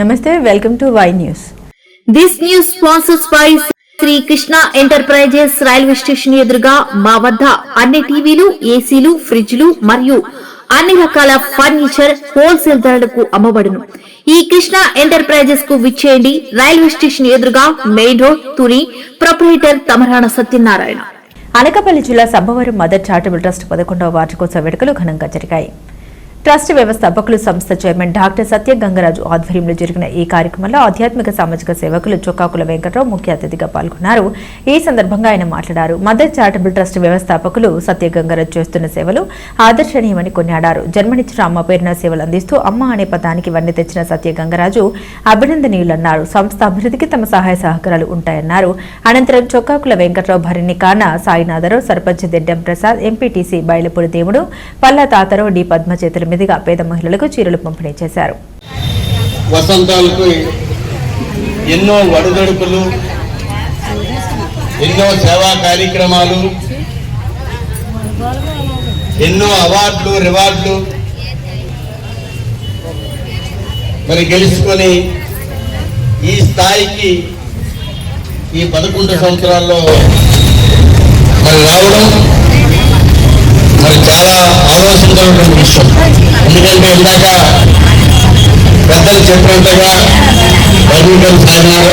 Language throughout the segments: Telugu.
నమస్తే welcome to Y news this news sponsors by Shri Krishna enterprises railway station ఎదురుగా మా వద్ద అన్ని టీవీలు ఏసీలు ఫ్రిడ్జ్లు మరియు అన్ని రకాల ఫర్నిచర్ హోల్సేల్ ధరలకు అమ్మబడును. ఈ కృష్ణ ఎంటర్ప్రైజెస్కు విచ్చేయండి. రైల్వే స్టేషన్ ఎదురుగా main road Tuni proprietor Tamarana Satyanarayana. Anakapalli జిల్లా సబ్బవరం మదర్ చారిటబుల్ ట్రస్ట్ పదకొండవ వార్షికోత్సవ వేడుకలు ఘనంగా జరిగాయి. ట్రస్ట్ వ్యవస్థాపకులు సంస్థ చైర్మన్ డాక్టర్ సత్య గంగరాజు ఆధ్వర్యంలో జరిగిన ఈ కార్యక్రమంలో ఆధ్యాత్మిక సామాజిక సేవకులు చొక్కాకుల వెంకటరావు ముఖ్య అతిథిగా పాల్గొన్నారు. ఈ సందర్భంగా ఆయన మాట్లాడారు. మదర్ చారిటబుల్ ట్రస్ట్ వ్యవస్థాపకులు సత్య గంగరాజు చేస్తున్న సేవలు ఆదర్శనీయమని కొనియాడారు. జన్మనిచ్చిన అమ్మ పేరున సేవలు అందిస్తూ అమ్మ అనే పదానికి వన్నె తెచ్చిన సత్య గంగరాజు అభినందనీయులన్నారు. సంస్థ అభివృద్ధికి తమ సహాయ సహకారాలు ఉంటాయన్నారు. అనంతరం చొక్కాకుల వెంకటరావు భరిణి కాన సాయినాథరావు సర్పంచ్ దెడ్డం ప్రసాద్ ఎంపీటీసీ బయలపూడి దేవుడు పల్లా తాతరావు డి పద్మ చేతుల మీదుగా పేద మహిళలకు చీరలు పంపిణీ చేశారు. వసంతాలకు ఎన్నో వడుదడుపులు ఎన్నో సేవా కార్యక్రమాలు ఎన్నో అవార్డులు రివార్డులు. మరి గెలుచుకొని ఈ స్థాయికి ఈ పదకొండు సంవత్సరాల్లో మరి రావడం మరి చాలా ఆలోచించాల్సిన విషయం. ఎందుకంటే ఇందాక పెద్దలు చెప్పినట్టుగా వైకుంఠం సాధనారు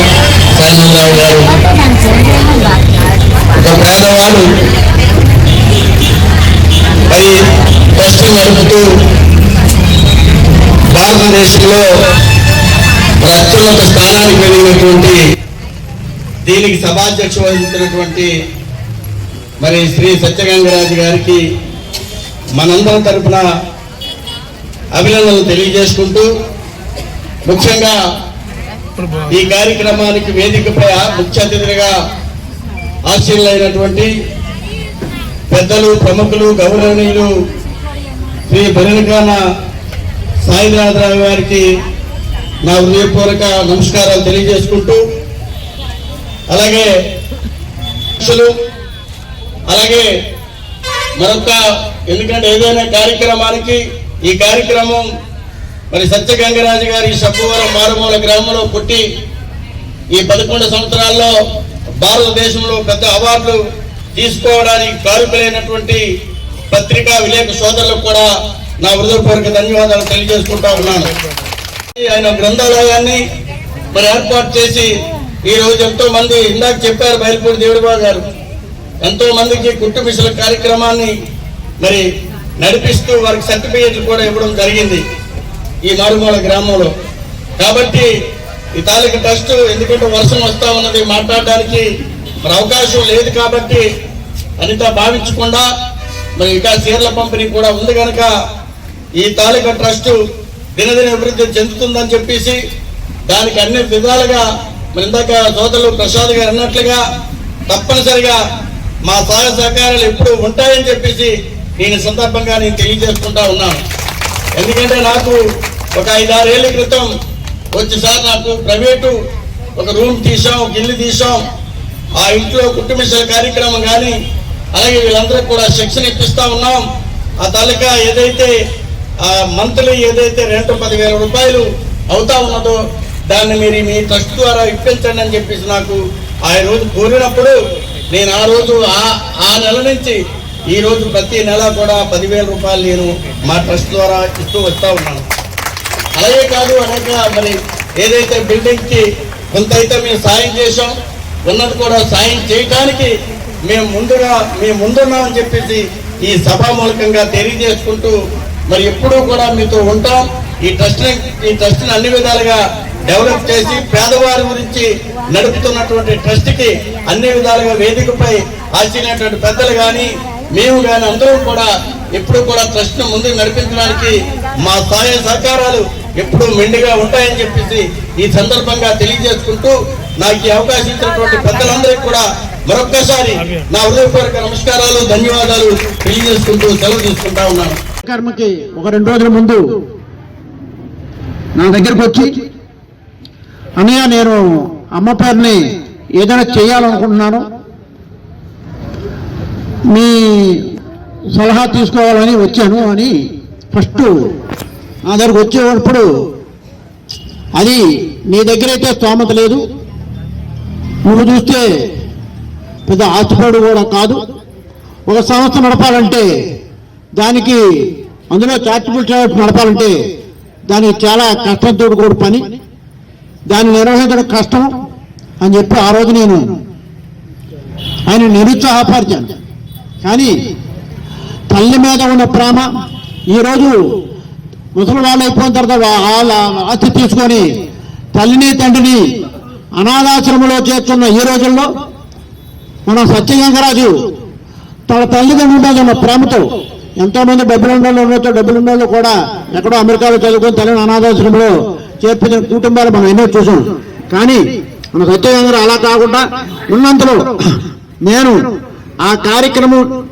సాయినాథరావు గారు ఒక పేదవాడు మరి బస్సు నడుపుతూ భారతదేశంలో మరి అత్యున్నత స్థానానికి వెళ్ళినటువంటి దీనికి సభాధ్యక్ష వహించినటువంటి మరి శ్రీ సత్యగంగరాజు గారికి మనందరం తరపున అభినందనలు తెలియజేసుకుంటూ ముఖ్యంగా ఈ కార్యక్రమానికి వేదికపై ముఖ్య అతిథులుగా ఆశీర్లైనటువంటి పెద్దలు ప్రముఖులు గౌరవనీయులు శ్రీ బరినకాన సాయినాథరావు గారికి నా హృదయపూర్వక నమస్కారాలు తెలియజేసుకుంటూ అలాగే అలాగే మరొక ఎందుకంటే ఏదైనా కార్యక్రమానికి ఈ కార్యక్రమం మరి సత్యగంగరాజు గారి సబ్బవరం మారుమూల గ్రామంలో పుట్టి ఈ పదకొండు సంవత్సరాల్లో భారతదేశంలో పెద్ద అవార్డులు తీసుకోవడానికి కారుకులైనటువంటి పత్రికా విలేక సోదరులకు కూడా నా హృదయపూర్వక ధన్యవాదాలు తెలియజేసుకుంటా ఉన్నాను. ఆయన గ్రంథాలయాన్ని మరి ఏర్పాటు చేసి ఈ రోజు ఎంతో మంది ఇందాక చెప్పారు బయలుపూడి దేవుడిబాబు గారు. ఎంతో మందికి కుటుంబిషల కార్యక్రమాన్ని మరి నడిపిస్తూ వారికి సర్టిఫికేట్లు కూడా ఇవ్వడం జరిగింది ఈ మారుమూల గ్రామంలో. కాబట్టి ఈ తాలూకా ట్రస్ట్ ఎందుకంటే వర్షం వస్తా ఉన్నది మాట్లాడడానికి మరి అవకాశం లేదు కాబట్టి అనిత భావించకుండా మరి ఇంకా చీరల పంపిణీ కూడా ఉంది కనుక ఈ తాలూకా ట్రస్ట్ దినదిన అభివృద్ధి చెందుతుందని చెప్పేసి దానికి అన్ని విధాలుగా మరి ఇందాక సోదరులు ప్రసాద్ గారు అన్నట్లుగా తప్పనిసరిగా మా సహాయ సహకారాలు ఎప్పుడు ఉంటాయని చెప్పేసి నేను సందర్భంగా నేను తెలియజేసుకుంటా ఉన్నాను. ఎందుకంటే నాకు ఒక ఐదారేళ్ళ క్రితం వచ్చి సార్ నాకు ప్రైవేటు ఒక రూమ్ తీసాం ఒక ఇల్లు తీసాం ఆ ఇంట్లో కుటుంబిషల కార్యక్రమం కానీ అలాగే వీళ్ళందరూ కూడా శిక్షణ ఇప్పిస్తూ ఉన్నాం. ఆ తాలూకా ఏదైతే ఆ మంత్లీ ఏదైతే రెండు పదివేల రూపాయలు అవుతా ఉన్నదో దాన్ని మీరు మీ ట్రస్ట్ ద్వారా ఇప్పించండి అని చెప్పేసి నాకు ఆ రోజు కోరినప్పుడు నేను ఆ రోజు ఆ ఆ నెల నుంచి ఈ రోజు ప్రతి నెల కూడా పదివేల రూపాయలు నేను మా ట్రస్ట్ ద్వారా ఇస్తూ వస్తా ఉన్నాను. అలాగే కాదు అనేక మరి ఏదైతే బిల్డింగ్కి కొంత అయితే మేము సాయం చేసాం ఉన్నది కూడా సాయం చేయడానికి మేము ముందుగా మేము ముందున్నామని చెప్పేసి ఈ సభా మూలకంగా తెలియజేసుకుంటూ మరి ఎప్పుడూ కూడా మీతో ఉంటాం. ఈ ట్రస్ట్ ఈ ట్రస్ట్ని అన్ని విధాలుగా డెవలప్ చేసి పేదవారి గురించి నడుపుతున్నటువంటి ట్రస్ట్కి అన్ని విధాలుగా వేదికపై ఆశీనటువంటి పెద్దలు కానీ మేము కానీ అందరం కూడా ఎప్పుడు కూడా ట్రస్ట్ను ముందుకు నడిపించడానికి మా సహాయ సహకారాలు ఎప్పుడు మెండుగా ఉంటాయని చెప్పేసి ఈ సందర్భంగా తెలియజేసుకుంటూ నాకు ఈ అవకాశం ఇచ్చినటువంటి పెద్దలందరికీ కూడా మరొక్కసారి నా హృదయపూర్వక నమస్కారాలు ధన్యవాదాలు తెలియజేసుకుంటూ సెలవు తీసుకుంటా ఉన్నాను. కర్మకి ఒక రెండు రోజుల ముందు నా దగ్గరకు వచ్చి అన్నయ్య నేను అమ్మ పేరుని ఏదైనా చేయాలనుకుంటున్నాను. మీ సలహా తీసుకోవాలని వచ్చాను అని ఫస్ట్ నా దగ్గరకు వచ్చేటప్పుడు అది నీ దగ్గర అయితే స్తోమత లేదు. నువ్వు చూస్తే పెద్ద ఆస్తిపడు కూడా కాదు. ఒక సంస్థ నడపాలంటే దానికి అందులో చార్టబుల్ ట్రస్ట్ నడపాలంటే దానికి చాలా కష్టంతో కూడి పని దాన్ని నిర్వహించడం కష్టం అని చెప్పి ఆ రోజు నేను ఆయన నిరుత్సాహపరిచాను. కానీ తల్లి మీద ఉన్న ప్రేమ ఈరోజు ముసలి వాళ్ళు అయిపోయిన తర్వాత వాళ్ళ ఆస్తి తీసుకొని తల్లిని తండ్రిని అనాథాశ్రమంలో చేర్చున్న ఈ రోజుల్లో మన సత్యగంగరాజు తన తల్లిదండ్రుల మీద ఉన్న ప్రేమతో ఎంతోమంది డబ్బులు ఉండాలి డబ్బులు ఉండాలి కూడా ఎక్కడో అమెరికాలో చదువుకొని తల్లిని అనాథాశ్రమంలో చేర్పించిన కుటుంబాలు మనం ఎన్నో చూసాం. కానీ మన సత్యగంగర అలా కాకుండా ఉన్నంతలో నేను ఆ కార్యక్రమం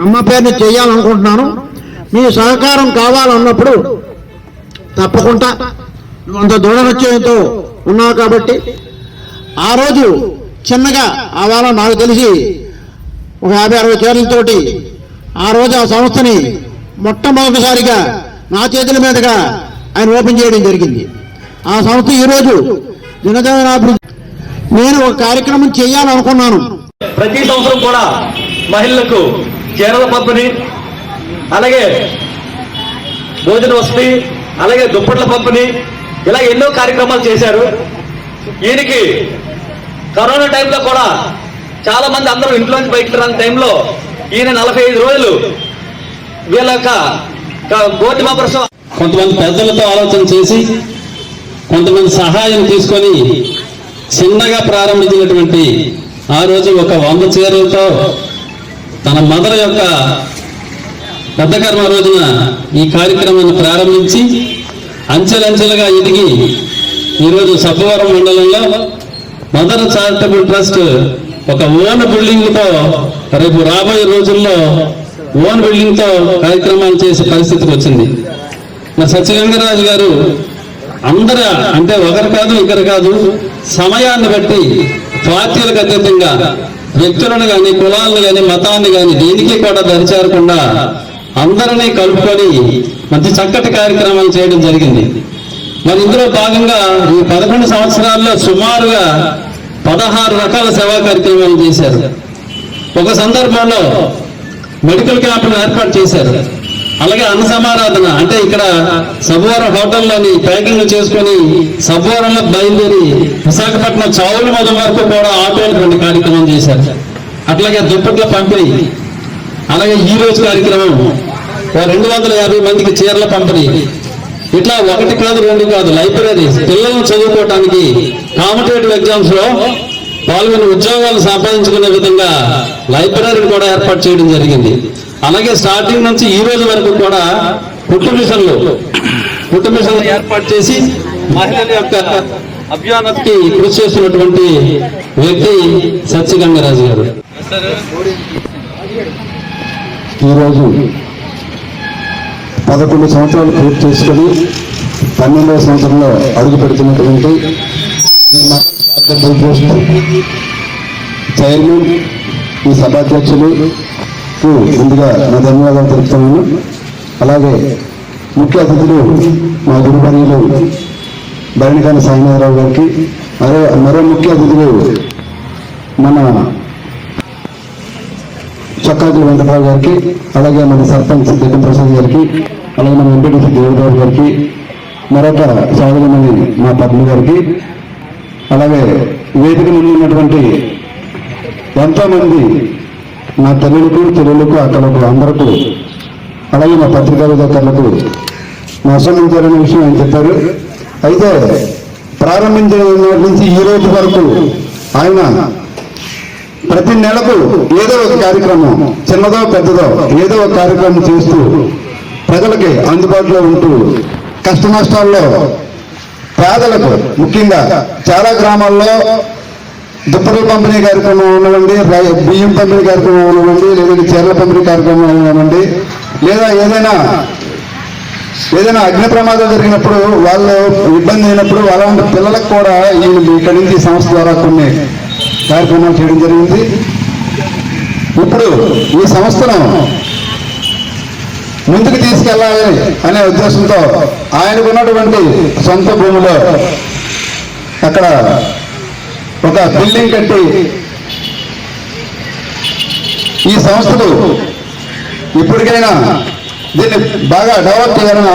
అమ్మ పేరుని చేయాలనుకుంటున్నాను. మీ సహకారం కావాలన్నప్పుడు తప్పకుండా నువ్వు అంత దృఢ ఉన్నావు కాబట్టి ఆ రోజు చిన్నగా ఆ నాకు తెలిసి ఒక యాభై అరవై చీరలతోటి ఆ రోజు ఆ సంస్థని మొట్టమొదటిసారిగా నా చేతుల మీదుగా ఆయన ఓపెన్ చేయడం జరిగింది. ఆ సంస్థ ఈరోజు దినదనాభివృద్ధి నేను ఒక కార్యక్రమం చేయాలనుకున్నాను. ప్రతి సంవత్సరం కూడా మహిళలకు చీరల పంపిణీ అలాగే భోజన వసతి అలాగే దుప్పట్ల పంపిణీ ఇలా ఎన్నో కార్యక్రమాలు చేశారు. ఈయనకి కరోనా టైంలో కూడా చాలా మంది అందరూ ఇంట్లోంచి బయటకు రాని టైంలో ఈయన నలభై ఐదు రోజులు వీళ్ళ యొక్క క- గోధుమ కొంతమంది పెద్దలతో ఆలోచన చేసి కొంతమంది సహాయం తీసుకొని చిన్నగా ప్రారంభించినటువంటి ఆ రోజు ఒక వంద చీరలతో తన మదర్ యొక్క పెద్ద కర్మ రోజున ఈ కార్యక్రమాన్ని ప్రారంభించి అంచెలంచెలుగా ఎదిగి ఈరోజు సబ్బవరం మండలంలో మదర్ చారిటబుల్ ట్రస్ట్ ఒక ఓన్ బిల్డింగ్తో రేపు రాబోయే రోజుల్లో ఓన్ బిల్డింగ్తో కార్యక్రమాలు చేసే పరిస్థితికి వచ్చింది. మరి సత్యగంగరాజు గారు అందరూ అంటే ఒకరు కాదు ఇద్దరు కాదు సమయాన్ని బట్టి పార్టీలకు అతీతంగా వ్యక్తులను కానీ కులాలను కానీ మతాన్ని కానీ దేనికి కూడా దరిచేరకుండా అందరినీ కలుపుకొని మంచి చక్కటి కార్యక్రమాలు చేయడం జరిగింది. మరి ఇందులో భాగంగా ఈ పదకొండు సంవత్సరాల్లో సుమారుగా పదహారు రకాల సేవా కార్యక్రమాలు చేశారు. ఒక సందర్భంలో మెడికల్ క్యాంపులు ఏర్పాటు చేశారు. అలాగే అన్న సమారాధన అంటే ఇక్కడ సబ్బవరం హోటల్లోని ప్యాకింగ్ చేసుకొని సబ్బవరంలో బయలుదేరి విశాఖపట్నం చావుల మొదల వరకు కూడా ఆటోలు రెండు కార్యక్రమం చేశారు. అట్లాగే దుప్పట్ల పంపిణీ అలాగే ఈ రోజు కార్యక్రమం ఓ రెండు వందల యాభై మందికి చీరల పంపిణీ. ఇట్లా ఒకటి కాదు రెండు కాదు లైబ్రరీస్ పిల్లలను చదువుకోవటానికి కాంపిటేటివ్ ఎగ్జామ్స్లో పాల్గొని ఉద్యోగాలు సంపాదించుకునే విధంగా లైబ్రరీని కూడా ఏర్పాటు చేయడం జరిగింది. అలాగే స్టార్టింగ్ నుంచి ఈ రోజు వరకు కూడా కుట్టు మిషన్లు కుట్టు మిషన్లు ఏర్పాటు చేసి మహిళల యొక్క అభ్యానానికి కృషి చేస్తున్నటువంటి వ్యక్తి సత్యగంగరాజు గారు. ఈరోజు పదకొండు సంవత్సరాలు పూర్తి చేసుకొని పన్నెండవ సంవత్సరంలో అడుగు పెడుతున్నటువంటి చైర్మన్ ఈ సభాధ్యక్షులు ముందుగా నా ధన్యవాదాలు తెలుపుతున్నాను. అలాగే ముఖ్య అతిథులు మా గురువర్యులు భరణికాని సాయినాథరావు గారికి మరో మరో ముఖ్య అతిథులు మన చక్కాజీ వెంకటరావు గారికి అలాగే మన సర్పంచ్ జగన్ ప్రసాద్ గారికి అలాగే మన ఎంపీటీసీ దేవరావు గారికి మరొక స్వాగతమని మా పద్మ గారికి అలాగే వేదిక ముందు ఉన్నటువంటి ఎంతో మంది నా తల్లులకు తెలుగులకు అక్కలకు అందరకు అలాగే మా పత్రికా విలేకరులకు నా అసంబంధించారనే విషయం ఆయన చెప్పారు. అయితే ప్రారంభించిన నాటి నుంచి ఈ రోజు వరకు ఆయన ప్రతి నెలకు ఏదో ఒక కార్యక్రమం చిన్నదో పెద్దదో ఏదో ఒక కార్యక్రమం చేస్తూ ప్రజలకి అందుబాటులో ఉంటూ కష్ట నష్టాల్లో పేదలకు ముఖ్యంగా చాలా గ్రామాల్లో దుప్పటి పంపిణీ కార్యక్రమం ఉండవండి బియ్యం పంపిణీ కార్యక్రమం ఉండవండి లేదంటే చీరల పంపిణీ కార్యక్రమం ఉండవండి లేదా ఏదైనా ఏదైనా అగ్ని ప్రమాదం జరిగినప్పుడు వాళ్ళు ఇబ్బంది అయినప్పుడు అలాంటి పిల్లలకు కూడా ఈ ఇక్కడి నుంచి సంస్థ ద్వారా కొన్ని కార్యక్రమాలు చేయడం జరిగింది. ఇప్పుడు ఈ సంస్థను ముందుకు తీసుకెళ్ళాలి అనే ఉద్దేశంతో ఆయనకున్నటువంటి సొంత భూమిలో అక్కడ ఒక బిల్డింగ్ కట్టి ఈ సంస్థలు ఇప్పటికైనా దీన్ని బాగా డెవలప్ చేయాలని